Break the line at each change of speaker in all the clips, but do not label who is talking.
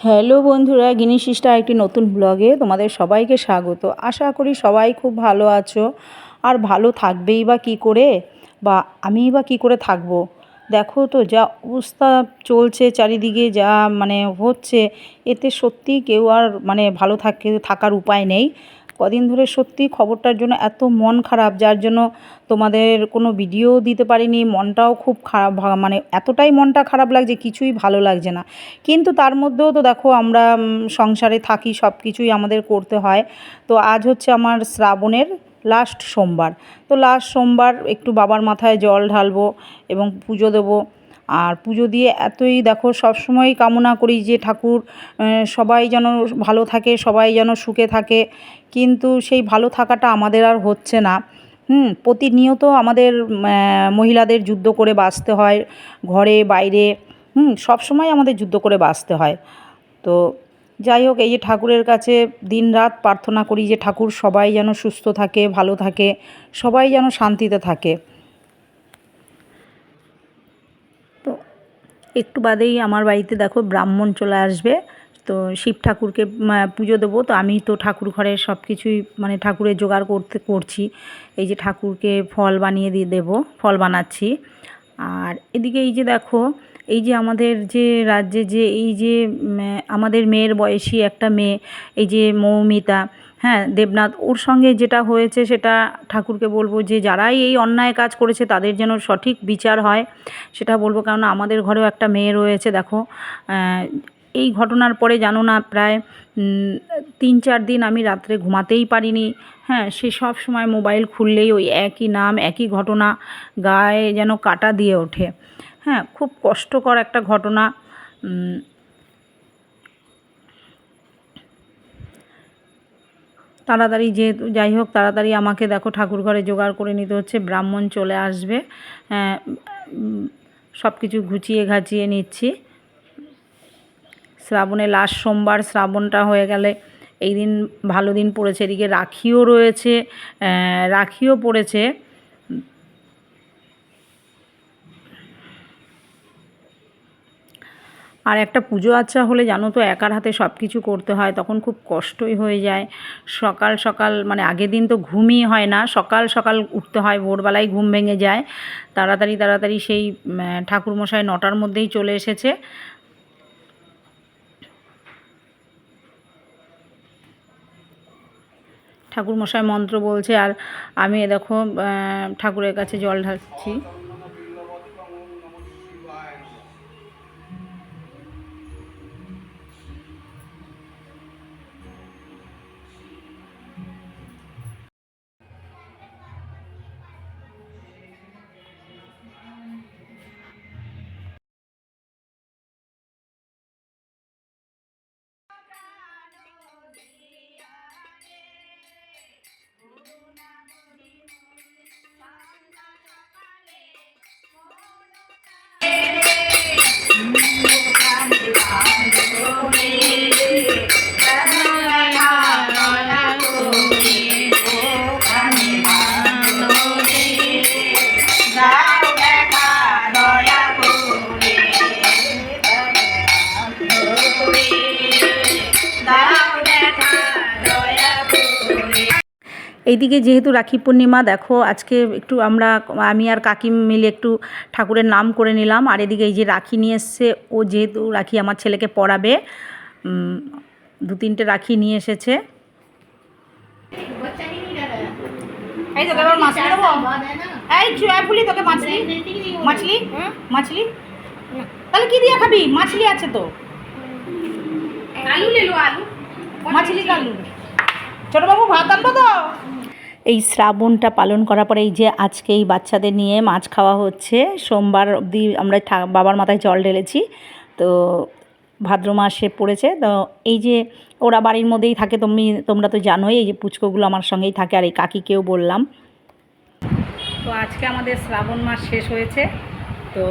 Hello বন্ধুরা গিনি sister একটি নতুন ব্লগে তোমাদের সবাইকে স্বাগত। আশা করি সবাই খুব ভালো আছো। আর ভালো থাকবেই বা কি করে? বা আমি বা কি করে থাকব? দেখো তো যা অবস্থা চলছে চারিদিকে, যা মানে হচ্ছে, এতে সত্যি কেউ আর মানে ভালো থাকে, থাকার উপায় নেই। কদিন ধরে সত্যি খবরটার জন্য এত মন খারাপ, যার জন্য তোমাদের কোনো ভিডিও দিতে পারিনি, মনটাও খুব খারাপ মানে এতটাই মনটা খারাপ লাগছে, কিছুই ভালো লাগছে না। কিন্তু তার মধ্যেও তো দেখো আমরা সংসারে থাকি সব কিছুই আমাদের করতে হয়। তো আজ হচ্ছে আমার শ্রাবণের লাস্ট সোমবার। তো লাস্ট সোমবার একটু বাবার মাথায় জল ঢালবো এবং পুজো দেবো। আর পুজো দিয়ে এতই দেখো সবসময়ই কামনা করি যে ঠাকুর সবাই যেন ভালো থাকে, সবাই যেন সুখে থাকে। কিন্তু সেই ভালো থাকাটা আমাদের আর হচ্ছে না। হুম, প্রতিনিয়ত আমাদের মহিলাদের যুদ্ধ করে বাঁচতে হয়, ঘরে, বাইরে, হুম সবসময় আমাদের যুদ্ধ করে বাঁচতে হয়। তো যাই হোক, এই যে ঠাকুরের কাছে দিন রাত প্রার্থনা করি যে ঠাকুর সবাই যেন সুস্থ থাকে, ভালো থাকে, সবাই যেন শান্তিতে থাকে তো একটু বাদেই আমার বাড়িতে দেখো ব্রাহ্মণ চলে আসবে। তো শিব ঠাকুরকে পুজো দেবো। তো আমি তো ঠাকুর ঘরে সব কিছুই মানে ঠাকুরের জোগাড় করতে, করছি। এই যে ঠাকুরকে ফল বানিয়ে দিয়ে দেবো, ফল বানাচ্ছি। আর এদিকে এই যে দেখো, এই যে আমাদের যে রাজ্যে যে এই যে আমাদের মেয়ের বয়সী একটা মেয়ে, এই যে মৌমিতা হ্যাঁ দেবনাথ, ওর সঙ্গে যেটা হয়েছে সেটা ঠাকুরকে বলব যে যারাই এই অন্যায় কাজ করেছে তাদের যেন সঠিক বিচার হয়, সেটা বলব। কারণ আমাদের ঘরেও একটা মেয়ে রয়েছে, দেখো এই ঘটনার পরে জানো না প্রায় তিন চার দিন আমি রাত্রে ঘুমাতেই পারিনি। হ্যাঁ সে সব সময় মোবাইল খুললেই ওই একই নাম, একই ঘটনা, গায়ে যেন কাটা দিয়ে ওঠে। হ্যাঁ খুব কষ্টকর একটা ঘটনা। তাড়াতাড়ি যেহেতু যাই হোক, তাড়াতাড়ি আমাকে দেখো ঠাকুর ঘরে জোগাড় করে নিতে হচ্ছে, ব্রাহ্মণ চলে আসবে। সব কিছু ঘুচিয়ে ঘাচিয়ে নিচ্ছি। শ্রাবণে লাস্ট সোমবার শ্রাবণটা হয়ে গেলে এই দিন ভালো দিন পড়েছে, এদিকে রাখিও রয়েছে রাখিও পড়েছে। আর একটা পুজো আচ্ছা হলে জানো তো একার হাতে সব কিছু করতে হয়, তখন খুব কষ্টই হয়ে যায়। সকাল সকাল মানে আগের দিন তো ঘুমই হয় না, সকাল সকাল উঠতে হয় ভোরবেলায় ঘুম ভেঙে যায়। তাড়াতাড়ি তাড়াতাড়ি সেই ঠাকুরমশাই নটার মধ্যেই চলে এসেছে। ঠাকুরমশাই মন্ত্র বলছে আর আমি দেখো ঠাকুরের কাছে জল ঢালছি। এইদিকে যেহেতু রাখি পূর্ণিমা দেখো আজকে একটু আমরা আমি আর কাকি মিলে একটু ঠাকুরের নাম করে নিলাম। আর এদিকে এই যে রাখি নিয়ে এসছে ও যেহেতু রাখি আমার ছেলেকে পড়াবে দু তিনটে রাখি নিয়ে এসেছে। এই তোকে এবার মাছলি দেবো? এই ফুলি তোকে মাছলি? মাছলি? মাছলি? তাহলে কি দিয়ে খাবি? মাছলি আছে তো। আলু আলু। মাছলি আলু ছোটবাবু ভাত আনব তো? এই শ্রাবণটা পালন করার পরে এই যে আজকে এই বাচ্চাদের নিয়ে মাছ খাওয়া হচ্ছে, সোমবার অবধি আমরা বাবার মাথায় জল ঢেলেছি। তো ভাদ্র মাসে পড়েছে, তো এই যে ওরা বাড়ির মধ্যেই থাকে, তুমি, তোমরা তো জানোই এই যে পুচকোগুলো আমার সঙ্গেই থাকে আর এই কাকিকেও বললাম। তো আজকে আমাদের শ্রাবণ মাস শেষ হয়েছে, তো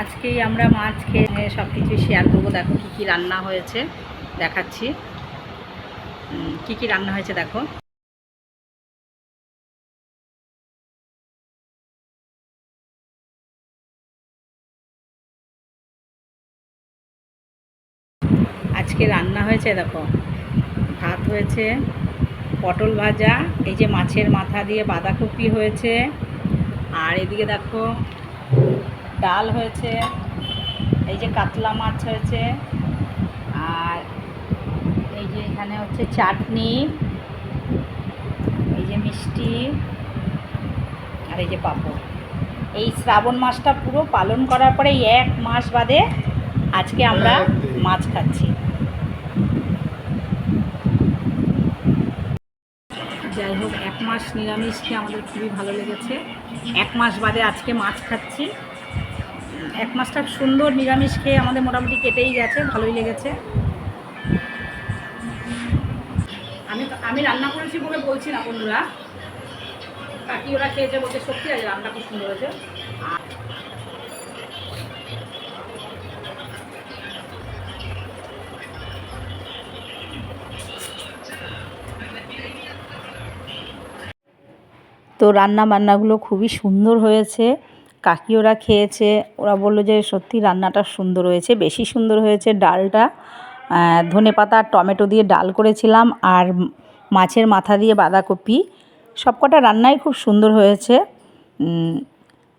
আজকেই আমরা মাছ খেয়ে সব কিছু শেয়ার করব। দেখো কী কী রান্না হয়েছে, দেখাচ্ছি। কী কী রান্না হয়েছে দেখো। আজকে রান্না হয়েছে দেখো। ভাত হয়েছে পটল ভাজা এই যে মাছের মাথা দিয়ে বাঁধাকপি হয়েছে আর এদিকে দেখো ডাল হয়েছে এই যে কাতলা মাছ হয়েছে আর এই যে এখানে হচ্ছে চাটনি এই যে মিষ্টি আর এই যে পাঁপড়। এই শ্রাবণ মাসটা পুরো পালন করার পরে এই এক মাস বাদে আজকে আমরা মাছ খাচ্ছি যাই হোক এক মাস নিরামিষ খেয়ে আমাদের খুবই ভালো লেগেছে। এক মাস বাদে আজকে মাছ খাচ্ছি। এক মাসটা সুন্দর নিরামিষ খেয়ে আমাদের মোটামুটি কেটেই গেছে, ভালোই লেগেছে। আমি আমি রান্না করেছি বলে বলছি না বন্ধুরা। কাকি ওরা খেয়েছে বলছে সত্যি আছে রান্না খুব সুন্দর হয়েছে। তো রান্না বান্নাগুলো খুবই সুন্দর হয়েছে। কাকি ওরা খেয়েছে। ওরা বলল যে সত্যি রান্নাটা সুন্দর হয়েছে। বেশি সুন্দর হয়েছে ডালটা। ধনে পাতা আর টমেটো দিয়ে ডাল করেছিলাম আর মাছের মাথা দিয়ে বাঁধাকপি। সবকটা রান্নাই খুব সুন্দর হয়েছে।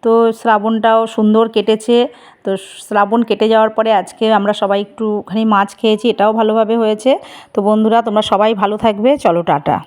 তো শ্রাবণটাও সুন্দর কেটেছে। তো শ্রাবণ কেটে যাওয়ার পরে আজকে আমরা সবাই একটুখানি মাছ খেয়েছি। এটাও ভালোভাবে হয়েছে। তো বন্ধুরা, তোমরা সবাই ভালো থাকবে। চলো, টাটা।